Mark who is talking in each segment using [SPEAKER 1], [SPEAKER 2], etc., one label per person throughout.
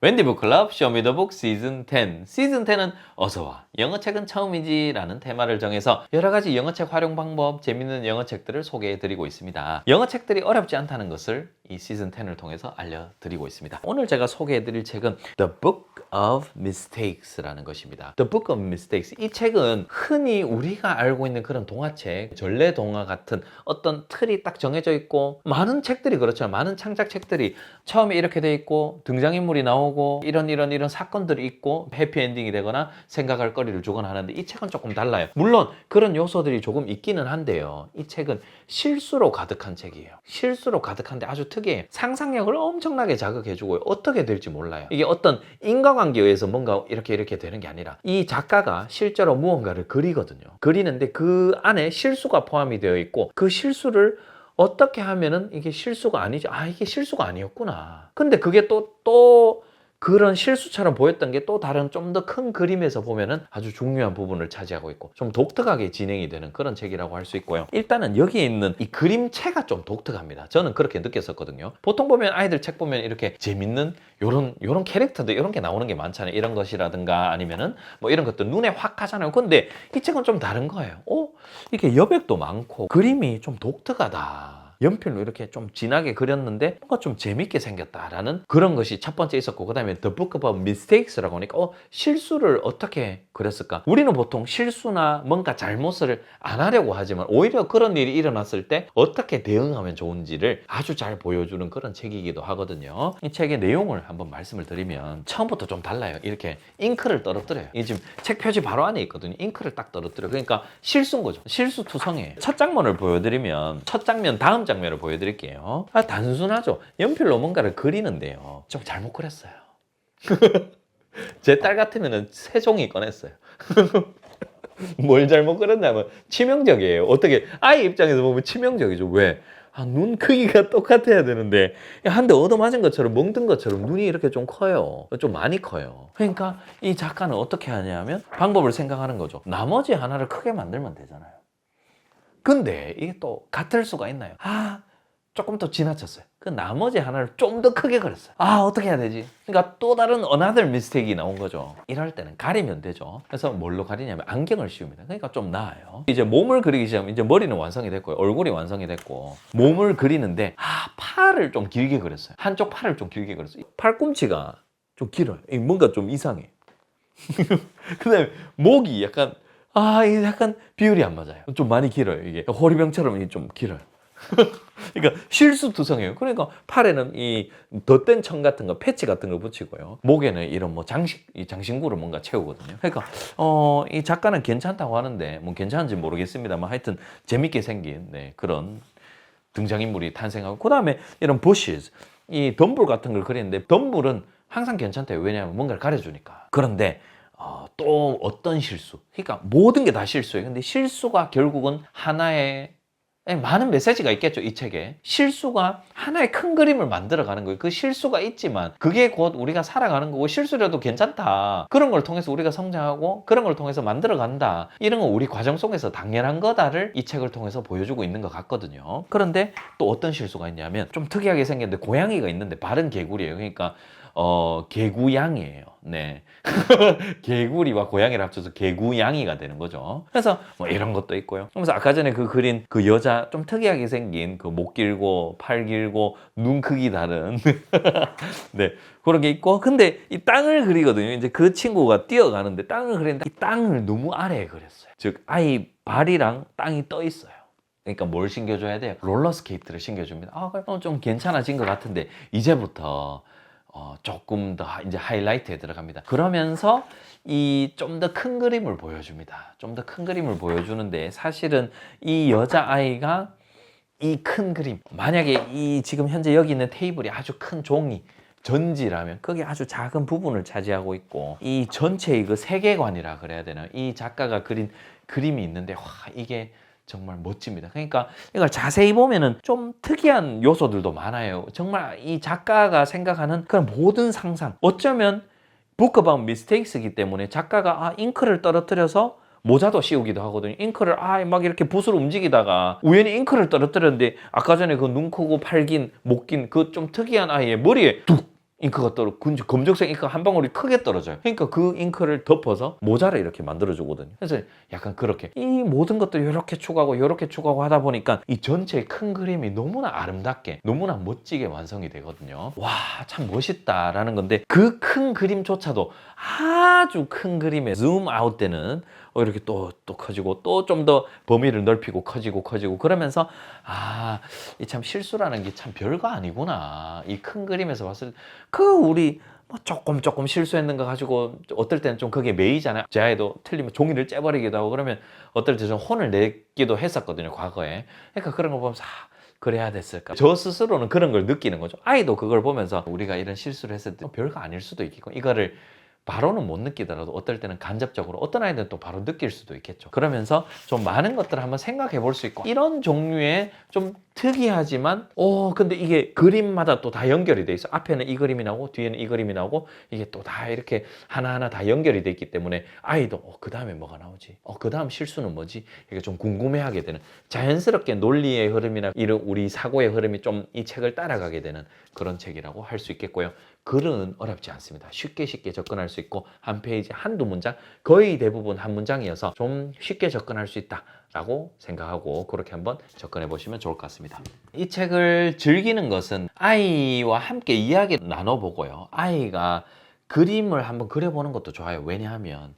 [SPEAKER 1] 웬디 북클럽 쇼미더북 시즌 10 시즌 10은 어서와. 영어책은 처음이지 라는 테마를 정해서 여러 가지 영어책 활용 방법 재밌는 영어책들을 소개해 드리고 있습니다. 영어책들이 어렵지 않다는 것을 이 시즌 10을 통해서 알려드리고 있습니다. 오늘 제가 소개해 드릴 책은 The Book of Mistakes라는 것입니다 The Book of Mistakes 이 책은 흔히 우리가 알고 있는 그런 동화책 전래 동화 같은 어떤 틀이 딱 정해져 있고 많은 책들이 그렇잖아요 많은 창작 책들이 처음에 이렇게 돼 있고 등장인물이 나오고 이런 이런 이런 사건들이 있고 해피엔딩이 되거나 생각할 거리를 주거나 하는데 이 책은 조금 달라요. 물론 그런 요소들이 조금 있기는 한데요. 이 책은 실수로 가득한 책이에요. 실수로 가득한데 아주 특이해요. 상상력을 엄청나게 자극해주고요. 어떻게 될지 몰라요. 이게 어떤 인 과관계에 의해서 뭔가 이렇게 이렇게 되는 게 아니라 이 작가가 실제로 무언가를 그리거든요. 그리는데 그 안에 실수가 포함이 되어 있고 그 실수를 어떻게 하면은 이게 실수가 아니지? 아, 이게 실수가 아니었구나. 근데 그게 또, 또, 그런 실수처럼 보였던 게 또 다른 좀 더 큰 그림에서 보면은 아주 중요한 부분을 차지하고 있고 좀 독특하게 진행이 되는 그런 책이라고 할 수 있고요. 일단은 여기에 있는 이 그림체가 좀 독특합니다. 저는 그렇게 느꼈었거든요. 보통 보면 아이들 책 보면 이렇게 재밌는 요런 요런 캐릭터들 이런 게 나오는 게 많잖아요. 이런 것이라든가 아니면은 뭐 이런 것도 눈에 확 가잖아요. 근데 이 책은 좀 다른 거예요. 어? 이게 여백도 많고 그림이 좀 독특하다. 연필로 이렇게 좀 진하게 그렸는데 뭔가 좀 재밌게 생겼다라는 그런 것이 첫 번째 있었고 그 다음에 The Book of Mistakes라고 하니까 어 실수를 어떻게 그렸을까? 우리는 보통 실수나 뭔가 잘못을 안 하려고 하지만 오히려 그런 일이 일어났을 때 어떻게 대응하면 좋은지를 아주 잘 보여주는 그런 책이기도 하거든요. 이 책의 내용을 한번 말씀을 드리면 처음부터 좀 달라요. 이렇게 잉크를 떨어뜨려요. 이 지금 책 표지 바로 안에 있거든요. 잉크를 딱 떨어뜨려 그러니까 실수인 거죠. 실수투성이에요. 첫 장면을 보여드리면 첫 장면 다음 장면을 보여드릴게요. 아, 단순하죠. 연필로 뭔가를 그리는데요. 좀 잘못 그렸어요. 제 딸 같으면 세 종이 꺼냈어요. 뭘 잘못 그렸냐면 치명적이에요. 어떻게 아이 입장에서 보면 치명적이죠. 왜? 아, 눈 크기가 똑같아야 되는데 한 대 얻어맞은 것처럼 멍든 것처럼 눈이 이렇게 좀 커요. 좀 많이 커요. 그러니까 이 작가는 어떻게 하냐면 방법을 생각하는 거죠. 나머지 하나를 크게 만들면 되잖아요. 근데 이게 또 같을 수가 있나요? 아, 조금 더 지나쳤어요. 그 나머지 하나를 좀 더 크게 그렸어요. 아, 어떻게 해야 되지? 그러니까 또 다른 another mistake이 나온 거죠. 이럴 때는 가리면 되죠. 그래서 뭘로 가리냐면 안경을 씌웁니다. 그러니까 좀 나아요. 이제 몸을 그리기 시작하면 이제 머리는 완성이 됐고요. 얼굴이 완성이 됐고 몸을 그리는데 아, 팔을 좀 길게 그렸어요. 한쪽 팔을 좀 길게 그렸어요. 팔꿈치가 좀 길어요. 이 뭔가 좀 이상해. 그 다음에 목이 약간 아, 이게 약간 비율이 안 맞아요. 좀 많이 길어요, 이게. 호리병처럼 이게 좀 길어요. 그러니까 실수투성이에요. 그러니까 팔에는 이 덧된 청 같은 거, 패치 같은 걸 붙이고요. 목에는 이런 뭐 장식, 이 장신구를 뭔가 채우거든요. 그러니까 어, 이 작가는 괜찮다고 하는데 뭐 괜찮은지 모르겠습니다만 하여튼 재밌게 생긴 네, 그런 등장인물이 탄생하고 그다음에 이런 bushes, 이 덤불 같은 걸 그리는데 덤불은 항상 괜찮대요. 왜냐하면 뭔가를 가려주니까. 그런데 어, 또 어떤 실수? 그러니까 모든 게 다 실수예요. 근데 실수가 결국은 하나의 예, 많은 메시지가 있겠죠, 이 책에. 실수가 하나의 큰 그림을 만들어가는 거예요. 그 실수가 있지만, 그게 곧 우리가 살아가는 거고, 실수라도 괜찮다. 그런 걸 통해서 우리가 성장하고, 그런 걸 통해서 만들어간다. 이런 건 우리 과정 속에서 당연한 거다를 이 책을 통해서 보여주고 있는 것 같거든요. 그런데 또 어떤 실수가 있냐면, 좀 특이하게 생겼는데, 고양이가 있는데, 발은 개구리예요. 그러니까, 어, 개구양이에요. 네. 개구리와 고양이를 합쳐서 개구양이가 되는 거죠. 그래서 뭐 이런 것도 있고요. 그래서 아까 전에 그 그린 그 여자 좀 특이하게 생긴 그 목 길고 팔 길고 눈 크기 다른 네. 그런 게 있고 근데 이 땅을 그리거든요. 이제 그 친구가 뛰어가는데 땅을 그리는데 이 땅을 너무 아래에 그렸어요. 즉 아이 발이랑 땅이 떠 있어요. 그러니까 뭘 신겨줘야 돼요? 롤러스케이트를 신겨줍니다. 아, 그럼 좀 괜찮아진 것 같은데 이제부터 어, 조금 더 하- 이제 하이라이트에 들어갑니다. 그러면서 이 좀 더 큰 그림을 보여줍니다. 좀 더 큰 그림을 보여주는데 사실은 이 여자 아이가 이 큰 그림 만약에 이 지금 현재 여기 있는 테이블이 아주 큰 종이 전지라면 그게 아주 작은 부분을 차지하고 있고 이 전체의 그 세계관이라 그래야 되나 이 작가가 그린 그림이 있는데 와 이게 정말 멋집니다. 그러니까 이걸 자세히 보면은 좀 특이한 요소들도 많아요. 정말 이 작가가 생각하는 그런 모든 상상. 어쩌면 about Mistakes이기 때문에 작가가 아 잉크를 떨어뜨려서 모자도 씌우기도 하거든요. 잉크를 아 막 이렇게 붓으로 움직이다가 우연히 잉크를 떨어뜨렸는데 아까 전에 그 눈 크고 팔긴 목 긴 그 좀 특이한 아이의 머리에 뚝 잉크가 떨어 군- 검정색 잉크가 한 방울이 크게 떨어져요. 그러니까 그 잉크를 덮어서 모자를 이렇게 만들어 주거든요. 그래서 약간 그렇게 이 모든 것들 이렇게 추가하고 이렇게 추가하고 하다 보니까 이 전체의 큰 그림이 너무나 아름답게 너무나 멋지게 완성이 되거든요. 와 참 멋있다라는 건데 그 큰 그림조차도 아주 큰 그림에 줌 아웃 되는 어, 이렇게 또, 또 커지고 또 좀 더 범위를 넓히고 커지고 커지고 그러면서 아, 이 참 실수라는 게 참 별거 아니구나. 이 큰 그림에서 봤을 때 그 우리 뭐 조금 조금 실수했는 거 가지고 어떨 때는 좀 그게 메이잖아요. 제 아이도 틀리면 종이를 째버리기도 하고 그러면 어떨 때 좀 혼을 내기도 했었거든요, 과거에. 그러니까 그런 거 보면서 아, 그래야 됐을까. 저 스스로는 그런 걸 느끼는 거죠. 아이도 그걸 보면서 우리가 이런 실수를 했을 때 별거 아닐 수도 있겠고 이거를 바로는 못 느끼더라도 어떨 때는 간접적으로 어떤 아이들은 또 바로 느낄 수도 있겠죠. 그러면서 좀 많은 것들을 한번 생각해 볼 수 있고 이런 종류의 좀 특이하지만 오 근데 이게 그림마다 또 다 연결이 돼 있어. 앞에는 이 그림이 나오고 뒤에는 이 그림이 나오고 이게 또 다 이렇게 하나하나 다 연결이 돼 있기 때문에 아이도 어, 그 다음에 뭐가 나오지? 어, 그 다음 실수는 뭐지? 이게 좀 궁금해하게 되는 자연스럽게 논리의 흐름이나 이런 우리 사고의 흐름이 좀 이 책을 따라가게 되는 그런 책이라고 할 수 있겠고요. 글은 어렵지 않습니다. 쉽게 쉽게 접근할 수 있고 한 페이지 한두 문장 거의 대부분 한 문장이어서 좀 쉽게 접근할 수 있다라고 생각하고 그렇게 한번 접근해 보시면 좋을 것 같습니다. 이 책을 즐기는 것은 아이와 함께 이야기 나눠보고요. 아이가 그림을 한번 그려보는 것도 좋아요. 왜냐하면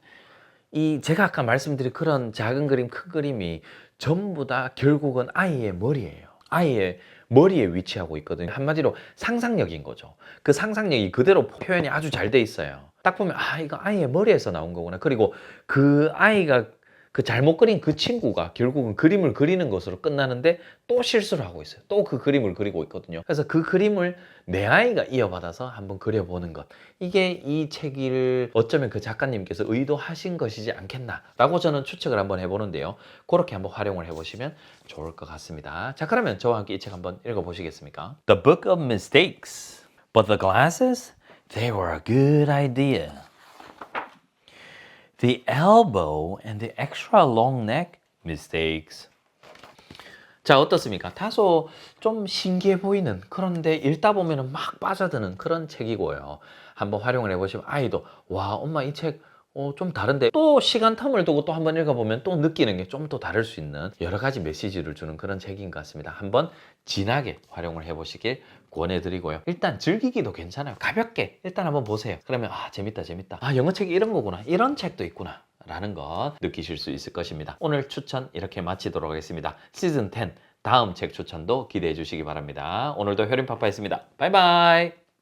[SPEAKER 1] 이 제가 아까 말씀드린 그런 작은 그림, 큰 그림이 전부 다 결국은 아이의 머리예요. 아이의 머리에 위치하고 있거든요. 한마디로 상상력인 거죠. 그 상상력이 그대로 표현이 아주 잘 돼 있어요. 딱 보면 아 이거 아이의 머리에서 나온 거구나. 그리고 그 아이가 그 잘못 그린 그 친구가 결국은 그림을 그리는 것으로 끝나는데 또 실수를 하고 있어요. 또 그 그림을 그리고 있거든요. 그래서 그 그림을 내 아이가 이어받아서 한번 그려보는 것. 이게 이 책을 어쩌면 그 작가님께서 의도하신 것이지 않겠나라고 저는 추측을 한번 해보는데요. 그렇게 한번 활용을 해보시면 좋을 것 같습니다. 자, 그러면 저와 함께 이 책 한번 읽어보시겠습니까? The Book of Mistakes. But the glasses, they were a good idea. The elbow and the extra long neck, mistakes. 자, 어떻습니까? 다소 좀 신기해 보이는 그런데 읽다 보면 막 빠져드는 그런 책이고요. 한번 활용을 해보시면 아이도 와, 엄마 이책 어, 좀 다른데 또 시간 텀을 두고 또 한번 읽어보면 또 느끼는 게좀더 다를 수 있는 여러 가지 메시지를 주는 그런 책인 것 같습니다. 한번 진하게 활용을 해보시길 권해드리고요. 일단 즐기기도 괜찮아요. 가볍게 일단 한번 보세요. 그러면 아 재밌다 재밌다. 아 영어책이 이런 거구나. 이런 책도 있구나. 라는 것 느끼실 수 있을 것입니다. 오늘 추천 이렇게 마치도록 하겠습니다. 시즌 10 다음 책 추천도 기대해 주시기 바랍니다. 오늘도 효림파파였습니다. 바이바이.